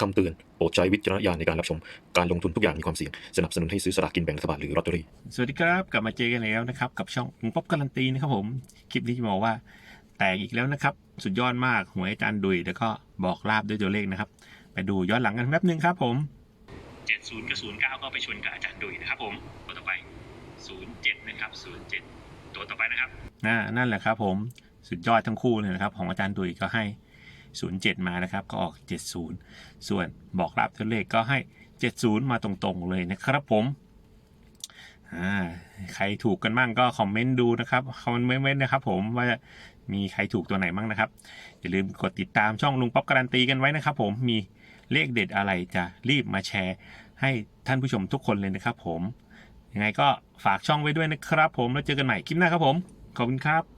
คำเตือน โปรดใช้วิจารณญาณในการรับชม การลงทุนทุกอย่างมีความเสี่ยง สนับสนุนให้ซื้อสลากกินแบ่งรัฐบาลหรือลอตเตอรี่ สวัสดีครับกลับมาเจอกันแล้วนะครับ กับช่องลุงป๊อปการันตีนะครับผม คลิปนี้จะบอกว่า แตกอีกแล้วนะครับ สุดยอดมากหวยอาจารย์ดุยแล้วก็บอกลาบด้วยตัวเลขนะครับ ไปดูย้อนหลังกันแป๊บนึงครับผม 70กับ09ก็ไปชนกับอาจารย์ดุยนะครับผมตัวต่อไป 07นะครับ07 ตัวต่อไปนะครับน่านั่นแหละครับผมสุดยอดทั้งคู่เลยนะครับ ของอาจารย์ดุยก็ให้ 07 มานะครับ ก็ออก 70 ส่วนบอกลาบตัวเลขก็ให้ 70 มาตรงๆเลยนะครับผมใครถูกกันบ้างก็คอมเมนต์ดูนะครับคอมเมนต์นะครับ ผมว่ามีใครถูกตัวไหนบ้างนะครับ อย่าลืมกดติดตามช่องลุงป๊อปการันตีกันไว้นะครับ ผมมีเลขเด็ดอะไรจะรีบมาแชร์ ให้ท่านผู้ชมทุกคนเลยนะครับ ผมยังไงก็ฝากช่องไว้ด้วยนะครับ ผมแล้วเจอกันใหม่คลิปหน้าครับผมขอบคุณครับ